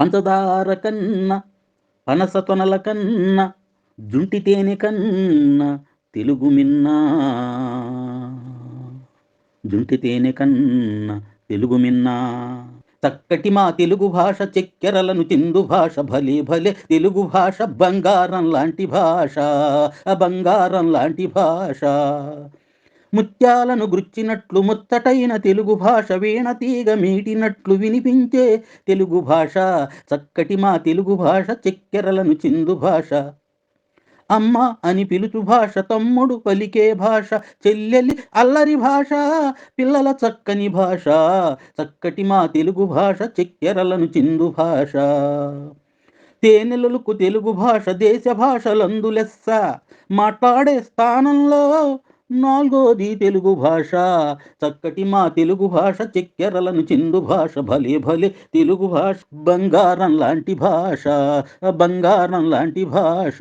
పంచదార కన్న పనస తొనల కన్న జుంటి తేనె కన్న తెలుగు మిన్నా. జుంటి తేనె కన్న తెలుగు మిన్నా. చక్కటి మా తెలుగు భాష చెక్కెరలను తిందు భాష భలే భలే. తెలుగు భాష బంగారం లాంటి భాష బంగారం లాంటి భాష. ముత్యాలను గుచ్చినట్లు ముత్తటైన తెలుగు భాష వీణ తీగ మీటినట్లు వినిపించే తెలుగు భాష చక్కటి మా తెలుగు భాష చెక్కెరలను చిందు భాష. అమ్మ అని పిలుచు భాష తమ్ముడు పలికే భాష చెల్లెలి అల్లరి భాష పిల్లల చక్కని భాష చక్కటి మా తెలుగు భాష చెక్కెరలను చిందు భాష. తేనెలకు తెలుగు భాష దేశ భాషలందులెస్స మాట్లాడే స్థానంలో నాలుగోది తెలుగు భాష. చక్కటి మా తెలుగు భాష చెక్కెరలను చిందు భాష భలే భలే తెలుగు భాష బంగారం లాంటి భాష బంగారం లాంటి భాష.